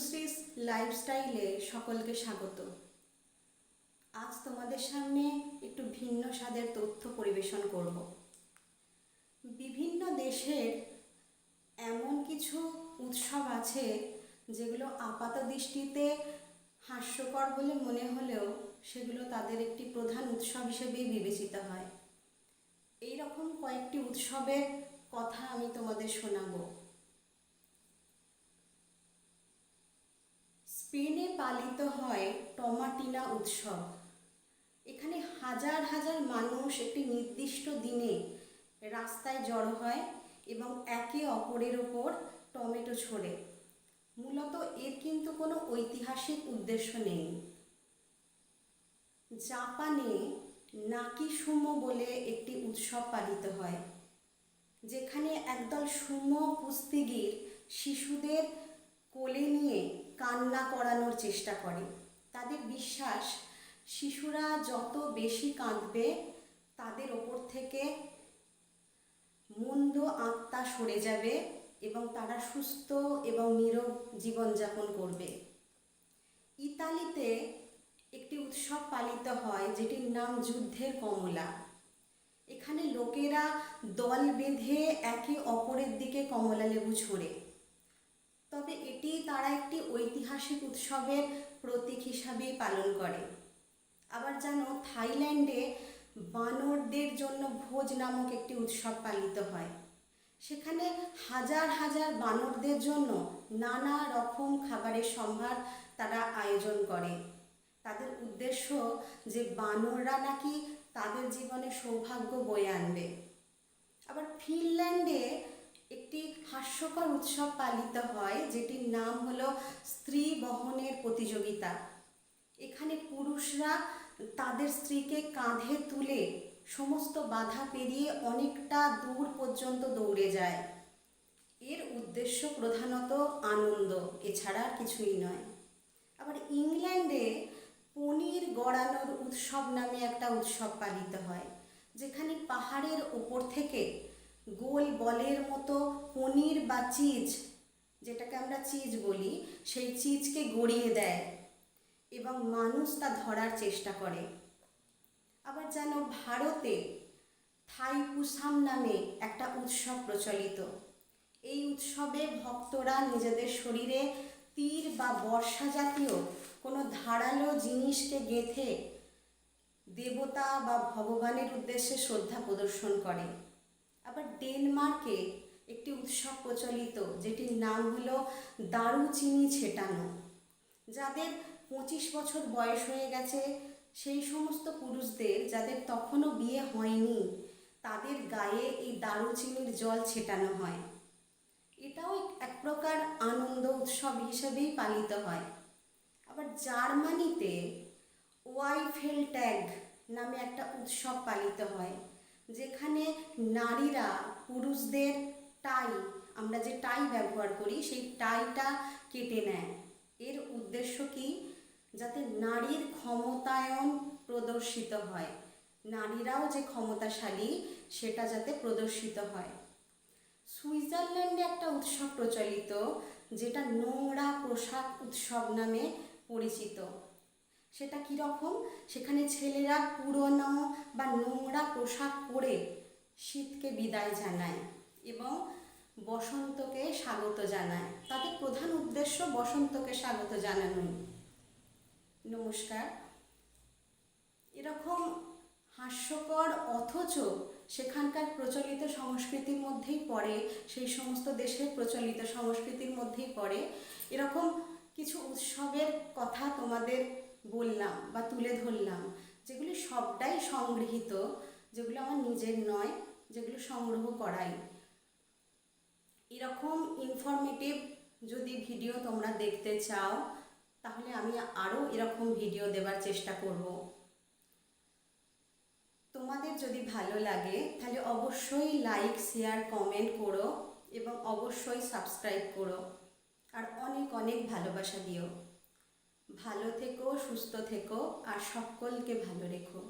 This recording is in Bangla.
তনুশ্রীস লাইফস্টাইলে সকলকে স্বাগত আজ তোমাদের সামনে একটু ভিন্ন স্বাদের তথ্য পরিবেশন করব। বিভিন্ন দেশের এমন কিছু উৎসব আছে যেগুলো আপাত দৃষ্টিতে হাস্যকর বলে মনে হলেও সেগুলো তাদের একটি প্রধান উৎসব হিসেবেই বিবেচিত হয়। এই রকম কয়েকটি উৎসবের কথা আমি তোমাদের শোনাবো। স্পেনে পালিত হয় টমাটিনা উৎসব। এখানে হাজার হাজার মানুষ একটি নির্দিষ্ট দিনে রাস্তায় জড়ো হয় এবং একে অপরের ওপর টমেটো ছোড়ে। মূলত এর কিন্তু কোনো ঐতিহাসিক উদ্দেশ্য নেই। জাপানে নাকি সুমো বলে একটি উৎসব পালিত হয়, যেখানে একদল সুমো কুস্তিগির শিশুদের কোলে নিয়ে কান্না করানোর চেষ্টা করে। তাদের বিশ্বাস, শিশুরা যত বেশি কাঁদবে, তাদের ওপর থেকে মন্দ আত্মা সরে যাবে এবং তারা সুস্থ এবং নীরব জীবনযাপন করবে। ইতালিতে একটি উৎসব পালিত হয়, যেটির নাম যুদ্ধের কমলা। এখানে লোকেরা দল বেঁধে একে অপরের দিকে কমলা লেবু ছোড়ে। তবে এটি তারা একটি ঐতিহাসিক উৎসবের প্রতীক হিসাবেই পালন করে। আবার জানো, থাইল্যান্ডে বানরদের জন্য ভোজ নামক একটি উৎসব পালিত হয়। সেখানে হাজার হাজার বানরদের জন্য নানা রকম খাবারের সম্ভার তারা আয়োজন করে। তাদের উদ্দেশ্য যে বানররা নাকি তাদের জীবনে সৌভাগ্য বয়ে আনবে। আবার ফিনল্যান্ডে একটি হাস্যকর উৎসব পালিত হয়, যেটির নাম হলো স্ত্রী বহনের প্রতিযোগিতা। এখানে পুরুষরা তাদের স্ত্রীকে কাঁধে তুলে সমস্ত বাধা পেরিয়ে অনেকটা দূর পর্যন্ত দৌড়ে যায়। এর উদ্দেশ্য প্রধানত আনন্দ, এছাড়া আর কিছুই নয়। আবার ইংল্যান্ডে পনির গড়ানোর উৎসব নামে একটা উৎসব পালিত হয়, যেখানে পাহাড়ের ওপর থেকে গোল বলের মতো পনির বা চিজ, যেটাকে আমরা চিজ বলি, সেই চিজকে গড়িয়ে দেয় এবং মানুষ তা ধরার চেষ্টা করে। আবার যেন ভারতে থাইপুসাম নামে একটা উৎসব প্রচলিত। এই উৎসবে ভক্তরা নিজেদের শরীরে তীর বা বর্ষা জাতীয় কোনো ধারালো জিনিসকে গেঁথে দেবতা বা ভগবানের উদ্দেশ্যে শ্রদ্ধা প্রদর্শন করে। আবার ডেনমার্কে একটি উৎসব প্রচলিত, যেটির নাম হলো দারুচিনি ছেটানো। যাদের পঁচিশ বছর বয়স হয়ে গেছে, সেই সমস্ত পুরুষদের যাদের তখনও বিয়ে হয়নি, তাদের গায়ে এই দারুচিনির জল ছেটানো হয়। এটাও এক প্রকার আনন্দ উৎসব হিসেবেই পালিত হয়। আবার জার্মানিতে ওয়াইফেল ট্যাগ নামে একটা উৎসব পালিত হয়। যেখানে নারীরা পুরুষদের টাই, আমরা যে টাই ব্যবহার করি, সেই টাইটা কেটে নেয়। এর উদ্দেশ্য কি? যাতে নারীর ক্ষমতায়ন প্রদর্শিত হয়। নারীরাও যে ক্ষমতাশালী, সেটা যাতে প্রদর্শিত হয়। সুইজারল্যান্ডে একটা উৎসব প্রচলিত, যেটা নোংরা পোশাক উৎসব নামে পরিচিত। সেটা কীরকম সেখানে ছেলেরা পুরনো বা নোংরা পোশাক পরে শীতকে বিদায় জানায় এবং বসন্তকে স্বাগত জানায়। তাদের প্রধান উদ্দেশ্য বসন্তকে স্বাগত জানানো। নমস্কার। এরকম হাস্যকর অথচ সেখানকার প্রচলিত সংস্কৃতির মধ্যেই পড়ে, সেই সমস্ত দেশের প্রচলিত সংস্কৃতির মধ্যেই পড়ে। এরকম কিছু উৎসবের কথা তোমাদের বললাম বা তুলে ধরলাম, যেগুলি সবটাই সংগৃহীত, যেগুলো আমার নিজের নয়, যেগুলো সংগ্রহ করাই। এরকম ইনফরমেটিভ যদি ভিডিও তোমরা দেখতে চাও, তাহলে আমি আরও এরকম ভিডিও দেবার চেষ্টা করব। তোমাদের যদি ভালো লাগে, তাহলে অবশ্যই লাইক শেয়ার কমেন্ট করো এবং অবশ্যই সাবস্ক্রাইব করো। আর অনেক অনেক ভালোবাসা দিও। ভালো থেকো সুস্থ থেকো আর সকলকে ভালো রেখো।